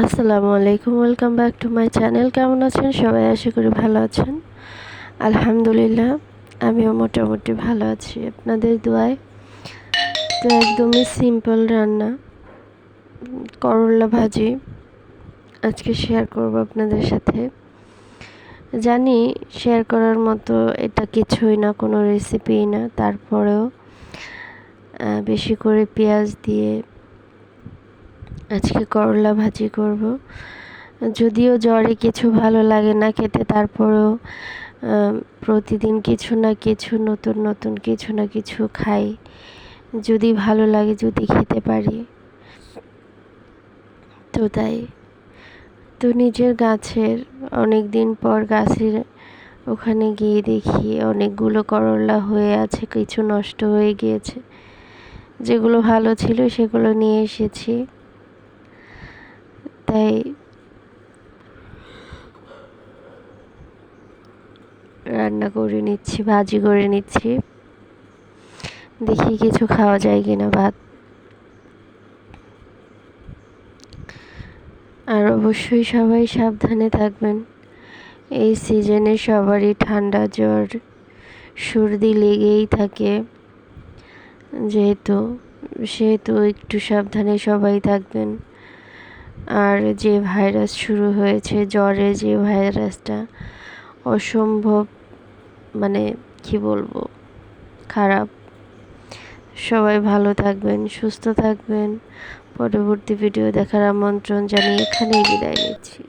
আসসালামু আলাইকুম, welcome back to my channel. কেমন আছেন? সবাই আশা করি ভালো আছেন। আলহামদুলিল্লাহ, আমিও মোটামুটি ভালো আছি। আপনাদের দোয়ায় তো একদমই সিম্পল রান্না, করলা ভাজি আজকে শেয়ার করব আপনাদের সাথে। জানি শেয়ার করার মতো এটা কিছুই না, কোনো রেসিপি না। তারপরেও বেশি করে পেঁয়াজ দিয়ে আজকে করলা ভাজি করব। যদিও জ্বরে কিছু ভালো লাগে না খেতে, তারপরেও প্রতিদিন কিছু না কিছু, নতুন নতুন কিছু না কিছু খাই। যদি ভালো লাগে যদি খেতে পারি। তো তাই। তো নিজের গাছের অনেক দিন পর গাছের ওখানে গিয়ে দেখি অনেকগুলো করলা হয়ে আছে, কিছু নষ্ট হয়ে গিয়েছে। যেগুলো ভালো ছিল সেগুলো নিয়ে এসেছি। তাই রান্না করে নিচ্ছি, ভাজি করে নিচ্ছি। দেখি কিছু খাওয়া যায় কিনা ভাত। আর অবশ্যই সবাই সাবধানে থাকবেন। এই সিজনে সবারই ঠান্ডা জ্বর, সর্দি লেগেই থাকে। যেহেতু, সেহেতু একটু সাবধানে সবাই থাকবেন। আর যে ভাইরাস শুরু হয়েছে, জ্বরে যে ভাইরাসটা, অসম্ভব মানে কি বলব, খারাপ। সবাই ভালো থাকবেন, সুস্থ থাকবেন। পরবর্তী ভিডিও দেখার আমন্ত্রণ জানিয়ে এখানেই বিদায় নিচ্ছি।